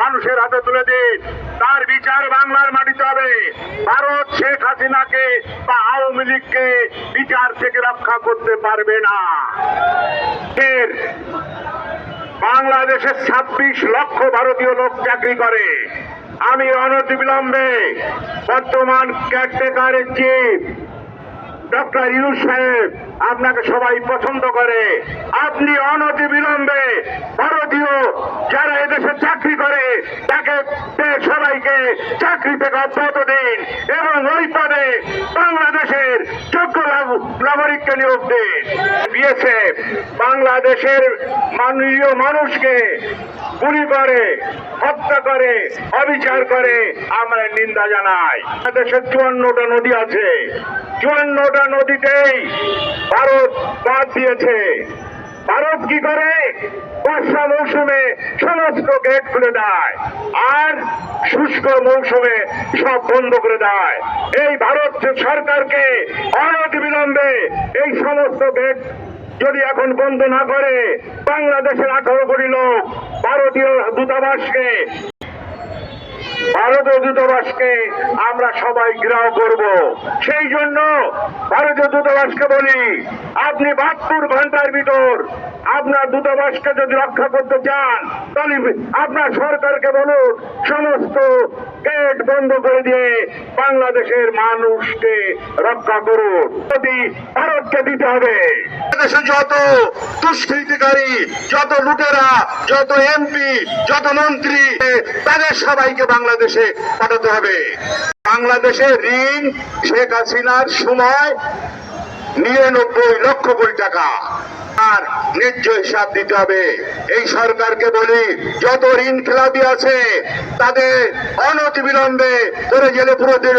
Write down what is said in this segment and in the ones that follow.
মানুষের হাতে তুলে দিন। তার বিচার বাংলার মাটিতে হবে। ভারত শেখ হাসিনাকে বা আওয়ামী লীগকে বিচার থেকে রক্ষা করতে পারবে না। বাংলাদেশের ছাব্বিশ লক্ষ ভারতীয় লোক চাকরি করে। আমি অনতিবিলম্বে বর্তমান ক্যারটেকারের চিফ ডক্টর ইউনুস সাহেব, আপনাকে সবাই পছন্দ করে। আপনি অনতি বিলম্বে ভারতীয় যারা এদেশে চাকরি করে, তাকে সবাইকে চাকরি থেকে অব্যাহত দিন এবং ওই পদে বাংলাদেশের যোগ্য নাগ- নাগরিককে নিয়োগ দিন। বিএসএফ বাংলাদেশের মাননীয় মানুষকে গুলি করে, হত্যা করে, অবিচার করে, আমরা নিন্দা জানাই। দেশের চুয়ান্নটা নদী আছে। চুয়ান্নটা নদীতেই ভারত বাদ দিয়েছে। ভারত কি করে? বর্ষা মৌসুমে সমস্ত গেট খুলে দেয় আর শুষ্ক মৌসুমে সব বন্ধ করে দেয়। এই ভারত সরকারকে অনেক বিলম্বে এই সমস্ত গেট যদি এখন বন্ধ না করে, বাংলাদেশের আঠারো কোটি লোক ভারতীয় দূতাবাসকে ভারতীয় দূতাবাসকে আমরা সবাই গ্রাহ করব। সেই জন্য ভারতীয় দূতাবাসকে বলি, আপনি বাহাত্তর ঘণ্টার ভিতর আপনার দূতাবাসকে যদি রক্ষা করতে চান, তাহলে আপনার সরকারকে বলুন, সমস্ত গেট বন্ধ করে দিয়ে বাংলাদেশের মানুষকে রক্ষা করুন। যদি ভারতকে দিতে হবে। দেশে যত দুষ্কৃতিকারী, যত লুটেরা, যত এমপি, যত মন্ত্রী, তাদের সবাইকে বাংলাদেশে পাঠাতে হবে। বাংলাদেশে ঋণ শেখ হাসিনার সময় নিরানব্বই লক্ষ কোটি টাকা। আর ন্যায্য হিসাব দিতে হবে। এই সরকারকে বলি, যত ঋণ খেলাপি আছে, তাদের অনতি বিলম্বে করে জেলে পুরো দিন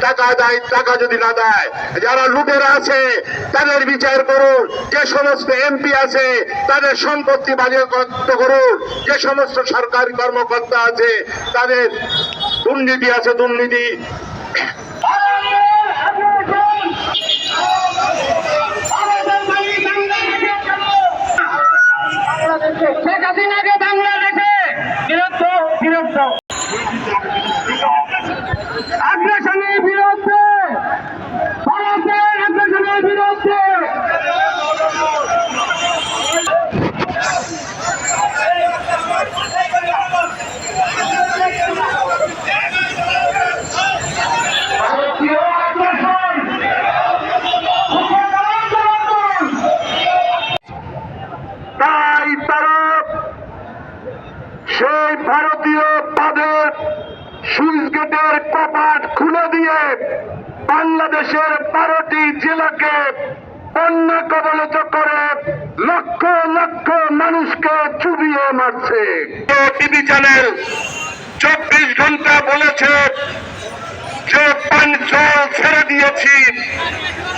টাকা দেয়, টাকা যদি না দেয়, যারা লুটেরা আছে, তাদের বিচার করুন। যে সমস্ত এমপি আছে, তাদের সম্পত্তি বাজেয়াপ্ত করুন। যে সমস্ত সরকারি কর্মকর্তা আছে, তাদের দুর্নীতি আছে, দুর্নীতি Yeah. দিয়ে বাংলাদেশের বারোটি জেলাকে বন্যা কবলিত করে লক্ষ লক্ষ মানুষকে চুবিয়ে মারছে। টিভি চ্যানেল চব্বিশ ঘণ্টা বলেছে যে জল ছেড়ে দিয়েছি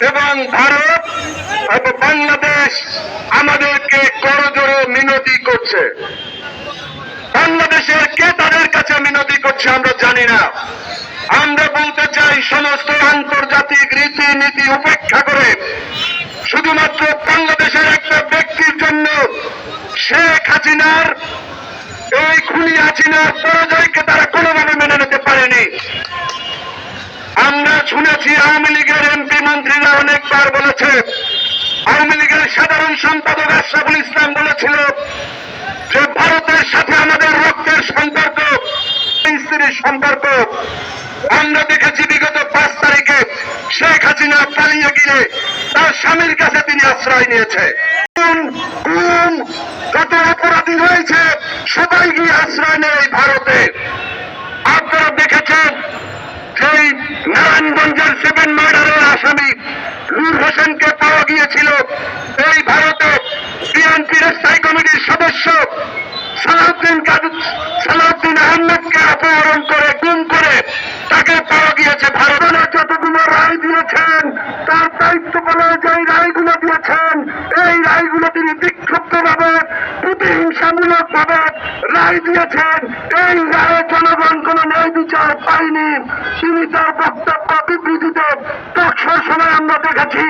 এবং ভারত এবং বাংলাদেশ আমাদেরকে করজোড়ে মিনতি করছে। বাংলাদেশের কে তাদের কাছে মিনতি করছে আমরা জানি না। আমরা বলতে চাই সমস্ত আন্তর্জাতিক রীতিনীতি উপেক্ষা করে শুধুমাত্র বাংলাদেশের একটা ব্যক্তির জন্য শেখ হাসিনার এই খুনি হাসিনার পরাজয়কে তারা কোনোভাবে মেনে নিতে পারেনি। আমরা শুনেছি আওয়ামী লীগের এমপি মন্ত্রীরা অনেকবার বলেছে, আওয়ামী লীগের সাধারণ সম্পাদক আশরাফুল ইসলাম বলেছিল যে ভারতের সাথে আমাদের রক্তের সম্পর্ক, স্ত্রীর সম্পর্ক আমরা দেখেছি বিগত পাঁচ তারিখে শেখ হাসিনা পালিয়ে গিয়ে তার স্বামীর কাছে তিনি আশ্রয় নিয়েছে। কোন অপরাধী রয়েছে, সবাই গিয়ে আশ্রয় নেয় ভারতে। আপনারা দেখেছেন যেই নারায়ণগঞ্জের সেভেন মার্ডারের আসামি নূর হোসেনকে পাওয়া গিয়েছিল। এই ভারতে বিএনপির স্থায়ী কমিটির সদস্য সালাউদ্দিন সালাউদ্দিন আহমেদকে বিক্ষুব্ধ ভাবে রায় দিয়েছেন। এই রায়ে জনগণ কোন ন্যায় বিচার পায়নি তিনি তার বক্তব্য বিবৃতিতে টকশোর সময় আমরা দেখেছি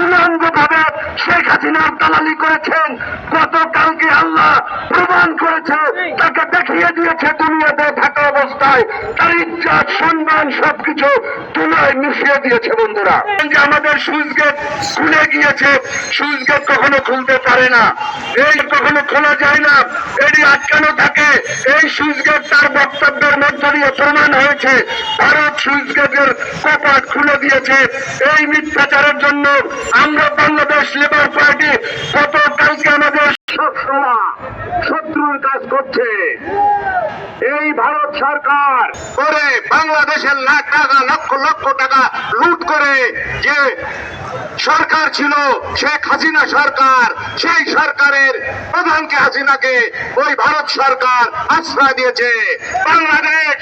উলঙ্গ ভাবে শেখ হাসিনার দালালি করেছেন। গতকালকে আল্লাহ প্রমাণ করেছে, তাকে দেখিয়ে দিয়েছে দুনিয়াতে থাকা অবস্থায়। তার ইজ্জত, সম্মান সবকিছু তুলায় মিশিয়ে দিয়েছে বন্ধুরা। যে আমাদের সুইচ গেট খুলে গিয়েছে, সুইচ গেট কখনো খুলতে পারে না। এই কখনো খোলা যায় না। এটি আটকানো থাকে। এই সুইচ গেট তার বক্তব্যের মধ্য দিয়ে প্রমাণ হয়েছে ভারত সুইচ গেটের কপাট খুলে দিয়েছে। এই মিথ্যাচারের জন্য আমরা বাংলাদেশ লেবার পার্টি গতকালকে আমাদের শত্রুর কাজ করছে। এই ভারত সরকার করে বাংলাদেশের লাখ টাকা, লক্ষ লক্ষ টাকা লুট করে যে সরকার ছিল, শেখ হাসিনা সরকার, সেই সরকারের প্রধানকে হাসিনাকে ওই ভারত সরকার আশ্রয় দিয়েছে। বাংলাদেশ